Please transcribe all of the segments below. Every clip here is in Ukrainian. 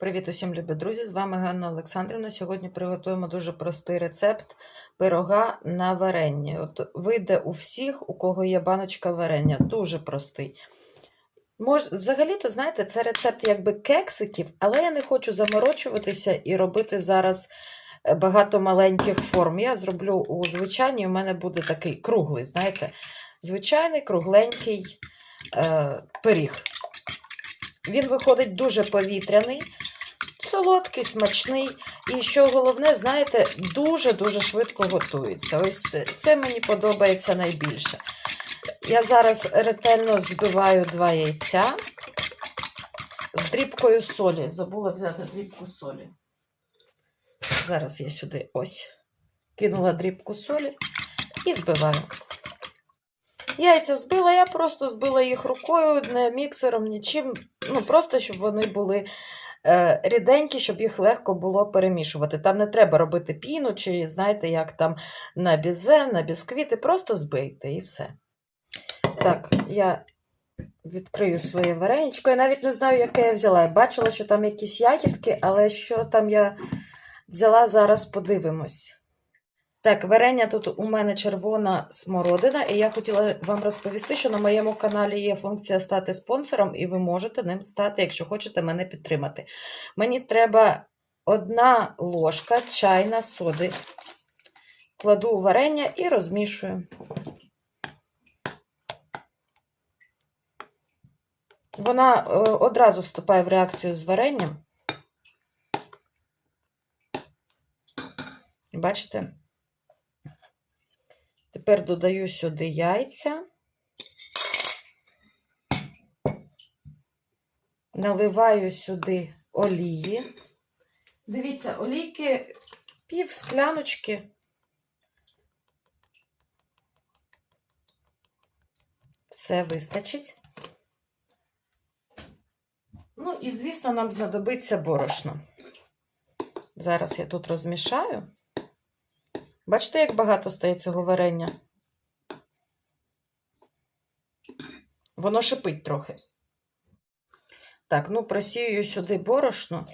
Привіт усім любі друзі! З вами Ганна Олександрівна. Сьогодні приготуємо дуже простий рецепт пирога на варенні. От вийде у всіх, у кого є баночка варення. Дуже простий. Мож, взагалі-то, знаєте, це рецепт якби кексиків, але я не хочу заморочуватися і робити зараз е, багато маленьких форм. Я зроблю у звичайній, у мене буде такий круглий, знаєте, звичайний кругленький е, пиріг. Він виходить дуже повітряний, солодкий, смачний. І що головне, знаєте, дуже-дуже швидко готується. Ось це, мені подобається найбільше. Я зараз ретельно взбиваю два яйця з дрібкою солі. Забула взяти дрібку солі. Зараз я сюди ось кинула дрібку солі і збиваю. Яйця збила, я просто збила їх рукою, не міксером, нічим. Ну, просто щоб вони були ріденькі, щоб їх легко було перемішувати. Там не треба робити піну, чи знаєте, як там на бізе, на бісквіти, просто збийте і все. Так, я відкрию своє вареничко. Я навіть не знаю, яке я взяла. Я бачила, що там якісь ягідки, але що там я взяла, зараз подивимось. Так, варення тут у мене червона смородина, і я хотіла вам розповісти, що на моєму каналі є функція стати спонсором, і ви можете ним стати, якщо хочете мене підтримати. Мені треба одна ложка чайна соди. Кладу у варення і розмішую. Вона е, одразу вступає в реакцію з варенням. Бачите? Тепер додаю сюди яйця, наливаю сюди олії. Дивіться, олійки пів скляночки. Все вистачить. Ну і, звісно, нам знадобиться борошно. Зараз я тут розмішаю. Бачите, як багато стає цього варення? Воно шипить трохи. Так, ну просію сюди борошно.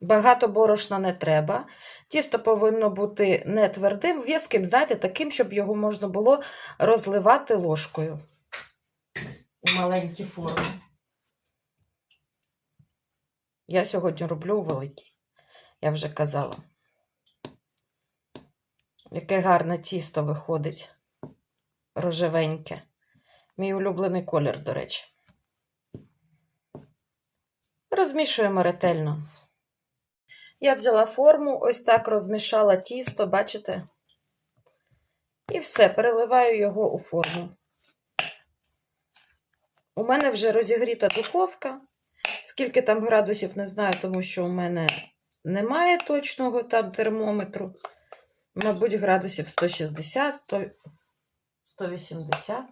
Багато борошна не треба. Тісто повинно бути не твердим, в'язким, знаєте, таким, щоб його можна було розливати ложкою у маленькі форми. Я сьогодні роблю у великій. Я вже казала. Яке гарне тісто виходить. Рожевеньке. Мій улюблений колір, до речі. Розмішуємо ретельно. Я взяла форму, ось так розмішала тісто, бачите? І все, переливаю його у форму. У мене вже розігріта духовка. Скільки там градусів, не знаю, тому що у мене немає точного там термометру. Мабуть, градусів 160, 100, 180.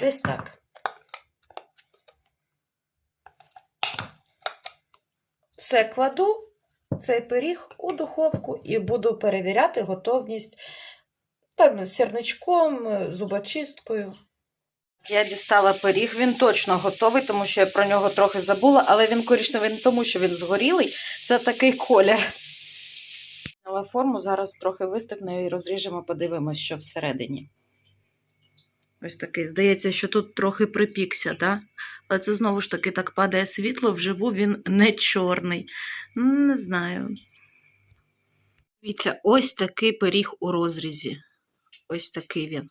Десь так. Все кладу цей пиріг у духовку і буду перевіряти готовність там, сірничком, зубочисткою. Я дістала пиріг, він точно готовий, тому що я про нього трохи забула, але він коричневий не тому, що він згорілий. Це такий колір. Але форму зараз трохи вистигне і розріжемо, подивимось, що всередині. Ось такий. Здається, що тут трохи припікся, да? але це знову ж таки так падає світло, вживу він не чорний. Не знаю. Дивіться, ось такий пиріг у розрізі. Ось такий він.